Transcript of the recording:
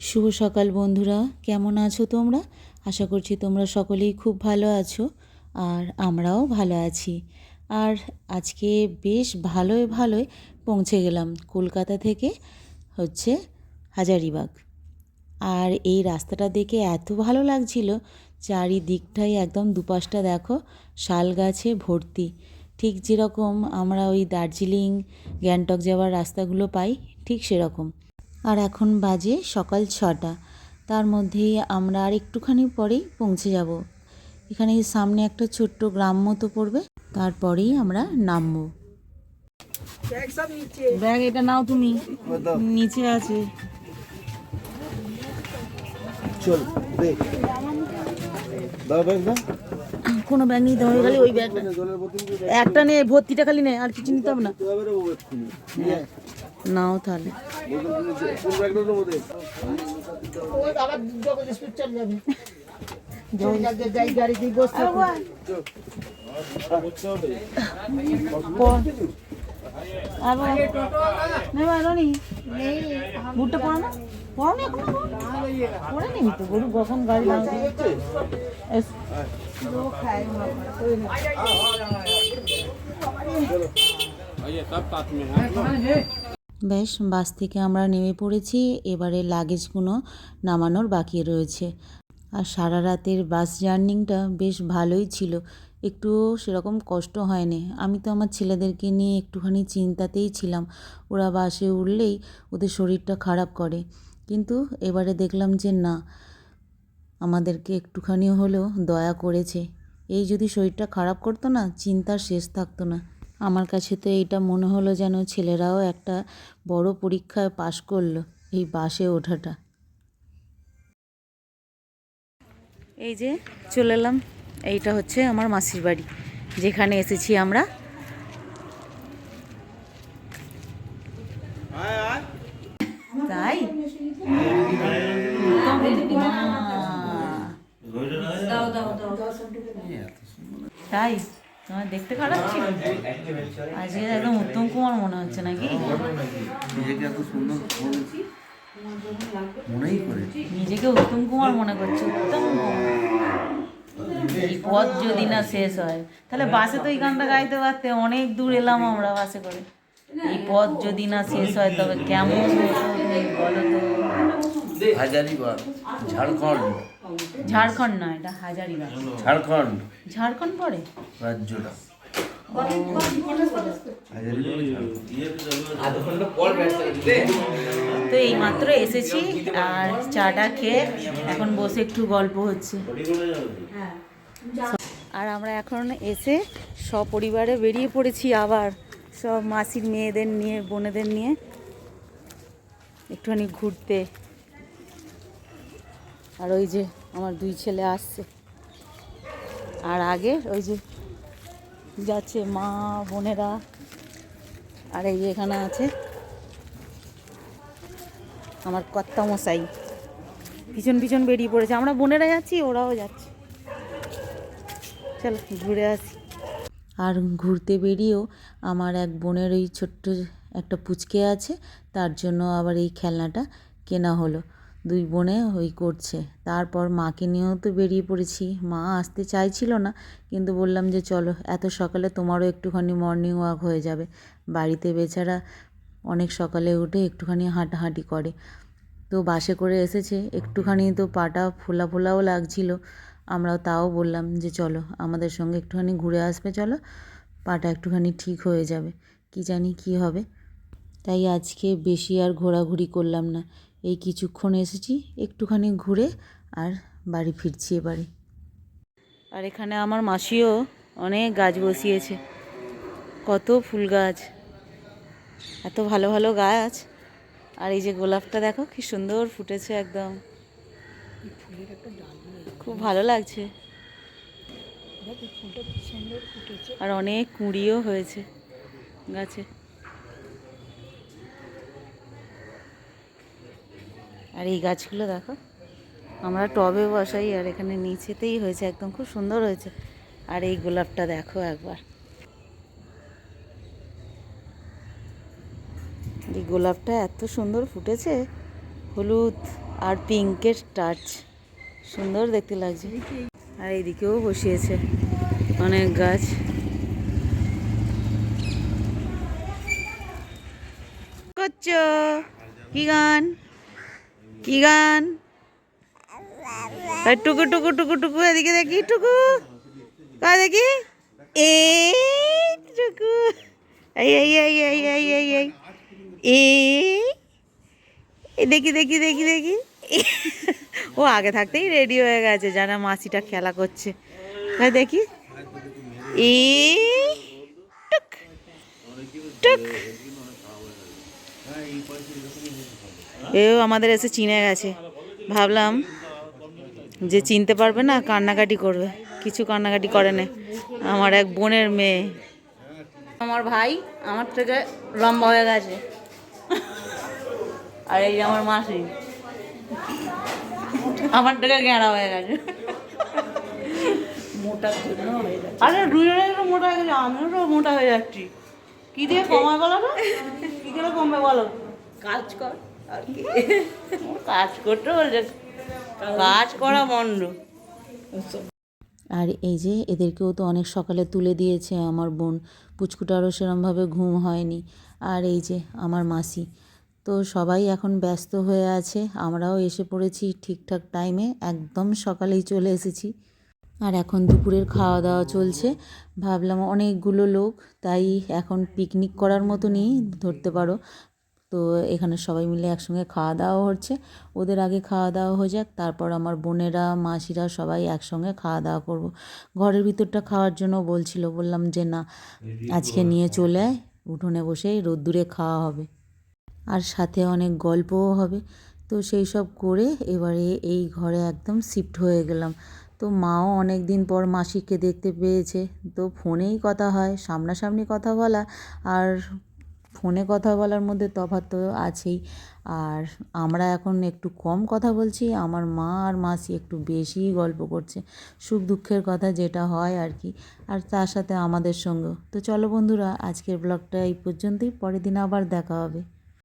শুভ সকাল বন্ধুরা, কেমন আছো তোমরা? আশা করছি তোমরা সকলেই খুব ভালো আছো আর আমরাও ভালো আছি। আর আজকে বেশ ভালোই ভালোই পৌঁছে গেলাম কলকাতা থেকে হচ্ছে হাজারিবাগ। আর এই রাস্তাটা দেখে এত ভালো লাগছিল, চারিদিকটাই একদম দুপাশটা দেখো, শাল গাছে ভর্তি। ঠিক যেরকম আমরা ওই দার্জিলিং, গ্যাংটক যাওয়ার রাস্তাগুলো পাই, ঠিক সেরকম। আর এখন বাজে সকাল ছটা। তার মধ্যেই আমরা আর একটুখানি পরেই পৌঁছে যাব। এখানে সামনে একটা ছোট্ট গ্রাম মতো পড়বে তারপরেই আমরা নামবো। ব্যাগ এটা নাও তুমি। নিচে আছে। চল কোনো ব্যাগ নিতে হবে খালি ওই ব্যাগটা। একটা নে ভর্তিটা খালি নে আর কিছু নিতে হবে না। হ্যাঁ নাও তাহলে বুটটা পড়ো না এখন পড়ে তো গরু কখন গাড়ি লাগবে বেশ, বাস থেকে আমরা নেমে পড়েছি। এবারে লাগেজগুলো নামানোর বাকি রয়েছে। আর সারা রাতের বাস জার্নিংটা বেশ ভালোই ছিল। একটুও সেরকম কষ্ট হয়নি। আমি তো আমার ছেলেদেরকে নিয়ে একটুখানি চিন্তাতেই ছিলাম। ওরা বাসে উঠলেই ওদের শরীরটা খারাপ করে। কিন্তু এবারে দেখলাম যে না, আমাদেরকে একটুখানি হলেও দয়া করেছে। এই যদি শরীরটা খারাপ করতো না, চিন্তার শেষ থাকতো না। আমার কাছে তো এইটা মনে হলো যেন ছেলেরাও একটা বড় পরীক্ষায় পাশ করল এই বাসে ওঠাটা। এই যে চলে এলাম এইটা হচ্ছে আমার মাসির বাড়ি যেখানে এসেছি আমরা। তাই? তাই? তোমার দেখতে খারাপ ছিল আজকে একদম উত্তম কুমার মনে হচ্ছে নাকি? নিজেকে এত সুন্দর মনেই করে নিজেকে উত্তম কুমার মনে করছে উত্তম কুমার। এই পথ যদি না শেষ হয় তাহলে বাসে তো এই গানটা গাইতে পারতে অনেক দূর এলাম আমরা বাসে করে। এই পথ যদি না শেষ হয় তবে কেমন বলো তো? হাজারিবাগ ঝাড়খণ্ড। ঝাড়খণ্ড না এটা হাজারিবাগ। ঝাড়খণ্ড। ঝাড়খণ্ড। পড়ে? রাজ্যটা। তো এই মাত্র এসেছি আর চাটা খেয়ে এখন বসে একটু গল্প হচ্ছে। আর আমরা এখন এসে সপরিবারে বেরিয়ে পড়েছি আবার সব মাসির মেয়েদের নিয়ে বোনেদের নিয়ে। একটুখানি ঘুরতে। আর ওই যে আমার দুই ছেলে আসছে। আর আগে ওই যে যাচ্ছে মা, বোনেরা, আর এই এখানে আছে আমার কর্তা মশাই পিছন পিছন বেরিয়ে পড়েছে। আমরা বোনেরা যাচ্ছি, ওরাও যাচ্ছে। চলো, ঘুরে আসি। আর ঘুরতে বেরিয়েও আমার এক বোনের ওই ছোট্ট একটা পুচকে আছে, তার জন্য আবার এই খেলনাটা কেনা হলো। দুই বোনে ওই করছে। তারপর মাকে নিয়েও তো বেরিয়ে পড়েছি। মা আসতে চাইছিল না, কিন্তু বললাম যে, চলো, এত সকালে তোমারও একটুখানি মর্নিং ওয়াক হয়ে যাবে। বাড়িতে বেচারা অনেক সকালে উঠে একটুখানি হাঁটাহাঁটি করে। তো বাসে করে এসেছে। একটুখানি তো পাটা ফোলা ফোলাও লাগছিল। আমরা তাও বললাম যে, চলো, আমাদের সঙ্গে একটুখানি ঘুরে আসবে, চলো। পাটা একটুখানি ঠিক হয়ে যাবে। কি জানি কি হবে? তাই আজকে বেশি আর ঘোরাঘুরি করলাম না। এই কিছুক্ষণ এসেছি, একটুখানি ঘুরে আর বাড়ি ফিরছি এবারে। আর এখানে আমার মাসিও অনেক গাছ বসিয়েছে। কত ফুল গাছ, এত ভালো ভালো গাছ। আর এই যে গোলাপটা দেখো, কি সুন্দর ফুটেছে একদম। খুব ভালো লাগছে। আর অনেক কুঁড়িও হয়েছে গাছে। আর এই গাছগুলো দেখো, আমরা টবে বসাই আর এখানে নিচেতেই হয়েছে, একদম খুব সুন্দর হয়েছে। আর এই গোলাপটা দেখো একবার। এই গোলাপটা এত সুন্দর ফুটেছে, হলুদ আর পিঙ্কের টাচ। সুন্দর দেখতে লাগছে। আর এইদিকেও বসিয়েছে অনেক গাছ। করছ? কি গান? কি গান? টুকু টুকু টুকু টুকু, এদিকে দেখি, টুকু। কয় দেখি? এ টুকু। এই এই এই এই এই এই এই এ দেখি দেখি দেখি দেখি। ও আগে থাকতেই রেডি হয়ে গেছে, জানা মাসিটা খেলা করছে। দেখি? এ টুক টুক। এও আমাদের এসে চিনে গেছে। ভাবলাম যে চিনতে পারবে না কান্নাকাটি করবে। কিছু কান্নাকাটি করে না। আমার এক বোনের মেয়ে। আমার ভাই আমার থেকে লম্বা হয়ে গেছে। আর এই আমার মাসি। আমার থেকে গেঁড়া হয়ে গেছে। মোটার জন্য হয়ে যাচ্ছে আরে দুজনে তো মোটা হয়ে গেছে আমিও মোটা হয়ে যাচ্ছি। কি দিয়ে কমায় বলো তো? কি করে কমবে বলো? কাজ কর আর কি। কাজ করতে বলছে। কাজ করা বন্ধ। আর এই যে এদেরকেও তো অনেক সকালে তুলে দিয়েছে আমার বোন। পুচকুটারও সেরমভাবে ঘুম হয়নি। আর এই যে আমার মাসি। তো সবাই এখন ব্যস্ত হয়ে আছে। আমরাও এসে পড়েছি ঠিকঠাক টাইমে একদম সকালেই চলে এসেছি। আর এখন দুপুরের খাওয়া দাওয়া চলছে। ভাবলাম অনেকগুলো লোক, তাই এখন পিকনিক করার মতনই ধরতে পারো। তো এখানে সবাই মিলে একসঙ্গে খাওয়া দাওয়া হচ্ছে। ওদের আগে খাওয়া দাওয়া হয়ে যাক, তারপর আমার বোনেরা, মাসিরা সবাই একসঙ্গে খাওয়া দাওয়া করব। ঘরের ভিতরটা খাওয়ার জন্য বলছিল, বললাম যে না, আজকে নিয়ে চলে আয়, উঠোনে বসেই রোদ্দুরে খাওয়া হবে। আর সাথে অনেক গল্পও হবে। তো সেই সব করে এবারে এই ঘরে একদম শিফট হয়ে গেলাম। তো মাও অনেক দিন পর মাসিকে দেখতে পেয়েছে। তো ফোনেই কথা হয়, সামনাসামনি কথা বলা আর ফোনে কথা বলার মধ্যে তফাৎ তো আছেই। আর আমরা এখন একটু কম কথা বলছি, আমার মা আর মাসি একটু বেশিই গল্প করছে, সুখ দুঃখের কথা যেটা হয় আর কি, আর তার সাথে আমাদের সঙ্গেও তো চলো বন্ধুরা, আজকের ব্লগটা এই পর্যন্তই, পরের দিন আবার দেখা হবে।